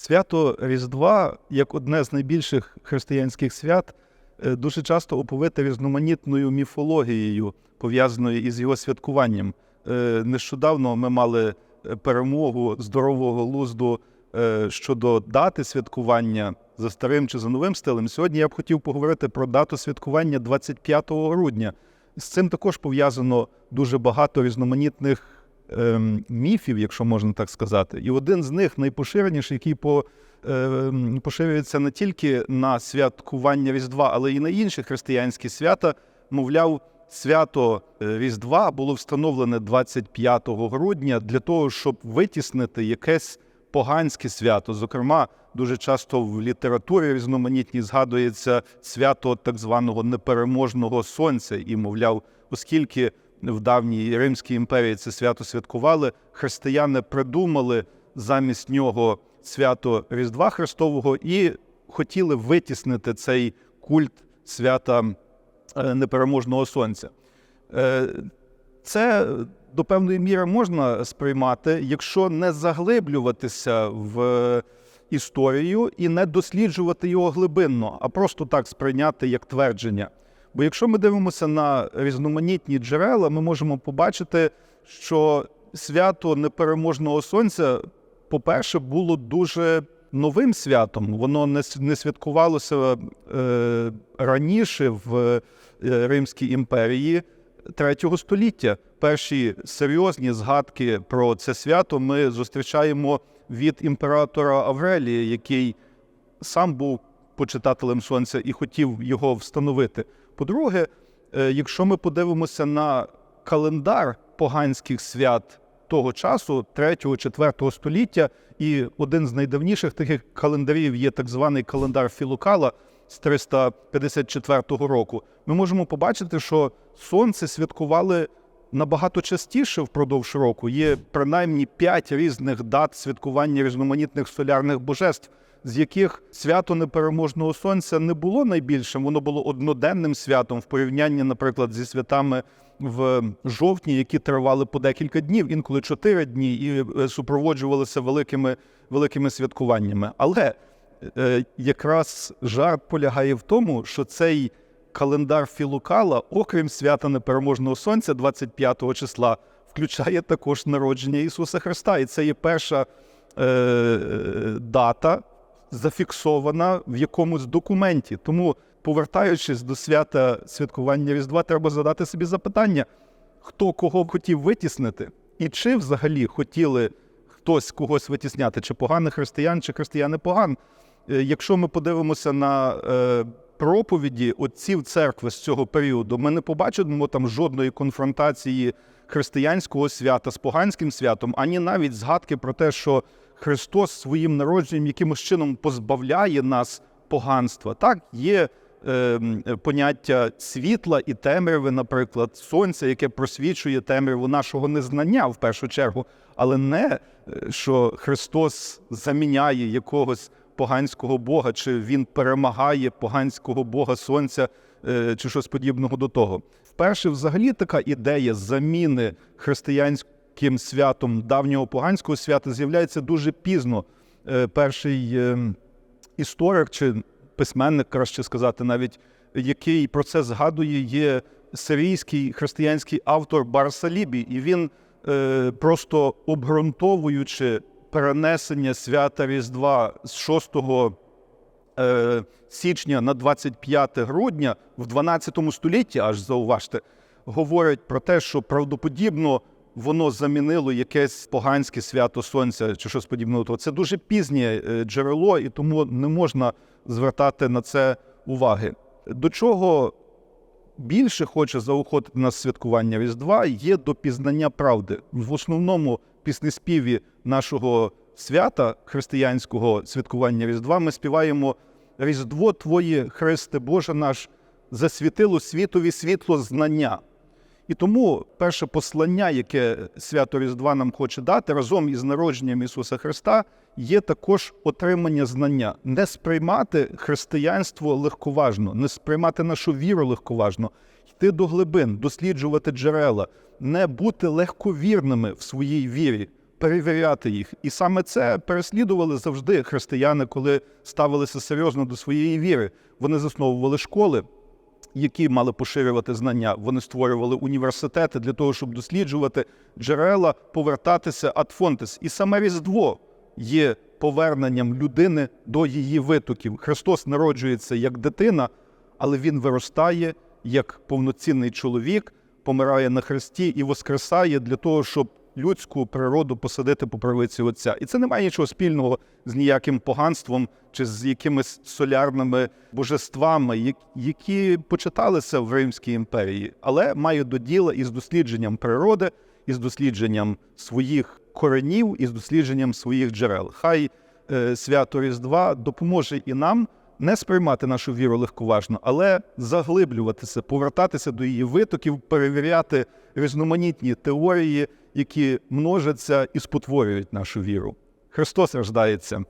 Свято Різдва, як одне з найбільших християнських свят, е, дуже часто оповите різноманітною міфологією, пов'язаною із його святкуванням. Е, Нещодавно ми мали е, перемогу здорового глузду е, щодо дати святкування за старим чи за новим стилем. Сьогодні я б хотів поговорити про дату святкування 25 грудня. З цим також пов'язано дуже багато різноманітних міфів, якщо можна так сказати. І один з них найпоширеніший, який по, ем, поширюється не тільки на святкування Різдва, але й на інші християнські свята. Мовляв, свято е, Різдва було встановлене 25 грудня для того, щоб витіснити якесь поганське свято. Зокрема, дуже часто в літературі різноманітній згадується свято так званого непереможного сонця, і, мовляв, оскільки в давній Римській імперії це свято святкували, християни придумали замість нього свято Різдва Христового і хотіли витіснити цей культ свята е, непереможного сонця. Е, Це до певної міри можна сприймати, якщо не заглиблюватися в історію і не досліджувати його глибинно, а просто так сприйняти як твердження. Бо якщо ми дивимося на різноманітні джерела, ми можемо побачити, що свято непереможного сонця, по-перше, було дуже новим святом. Воно не, святкувалося е, раніше в е, Римській імперії третього століття. Перші серйозні згадки про це свято ми зустрічаємо від імператора Аврелія, який сам був почитателем сонця і хотів його встановити. По-друге, е, якщо ми подивимося на календар поганських свят того часу, 3-4 століття, і один з найдавніших таких календарів є так званий календар Філукала з 354 року, ми можемо побачити, що сонце святкували набагато частіше впродовж року. Є принаймні п'ять різних дат святкування різноманітних солярних божеств, з яких свято непереможного сонця не було найбільшим, воно було одноденним святом в порівнянні, наприклад, зі святами в жовтні, які тривали по декілька днів, інколи чотири дні, і е, супроводжувалися великими, великими святкуваннями. Але е, якраз жарт полягає в тому, що цей календар Філукала, окрім свята непереможного сонця, 25 числа, включає також народження Ісуса Христа. І це є перша е, дата, зафіксована в якомусь документі. Тому, повертаючись до свята святкування Різдва, треба задати собі запитання, хто кого хотів витіснити, і чи взагалі хотіли хтось когось витісняти, чи поганих християн, чи християни поган. Е, Якщо ми подивимося на е, проповіді отців церкви з цього періоду, ми не побачимо там жодної конфронтації християнського свята з поганським святом, ані навіть згадки про те, що Христос своїм народженням якимось чином позбавляє нас поганства. Так, є е, поняття світла і темряви, наприклад, сонця, яке просвічує темряву нашого незнання в першу чергу, але не е, що Христос заміняє якогось поганського Бога, чи він перемагає поганського Бога Сонця, е, чи щось подібного до того. Вперше, взагалі, така ідея заміни християнським святом давнього поганського свята з'являється дуже пізно. Е, Перший е, історик чи письменник, краще сказати, навіть який про це згадує, є сирійський християнський автор Барсалібі, і він е, просто обґрунтовуючи перенесення свята Різдва з 6 е, січня на 25 грудня в 12 столітті, аж зауважте, говорять про те, що правдоподібно воно замінило якесь поганське свято сонця чи щось подібного. Це дуже пізнє е, джерело, і тому не можна звертати на це уваги. До чого більше хоче заохотити нас святкування Різдва, є до пізнання правди. В основному піснеспіві нашого свята християнського святкування Різдва ми співаємо Різдво Твоє, Христе Боже наш, засвітило світові світло знання. І тому перше послання, яке свято Різдва нам хоче дати разом із народженням Ісуса Христа, є також отримання знання, не сприймати християнство легковажно, не сприймати нашу віру легковажно, йти до глибин, досліджувати джерела, не бути легковірними в своїй вірі, перевіряти їх. І саме це переслідували завжди християни, коли ставилися серйозно до своєї віри. Вони засновували школи, які мали поширювати знання. Вони створювали університети для того, щоб досліджувати джерела, повертатися ад фонтес. І саме Різдво є поверненням людини до її витоків. Христос народжується як дитина, але він виростає як повноцінний чоловік, помирає на хресті і воскресає для того, щоб людську природу посадити по правиці Отця. І це не має нічого спільного з ніяким поганством чи з якимись солярними божествами, які почиталися в Римській імперії, але має до діла із дослідженням природи, із дослідженням своїх коренів, із дослідженням своїх джерел. Хай е, свято Різдва допоможе і нам не сприймати нашу віру легковажно, але заглиблюватися, повертатися до її витоків, перевіряти різноманітні теорії, які множаться і спотворюють нашу віру. Христос рождається.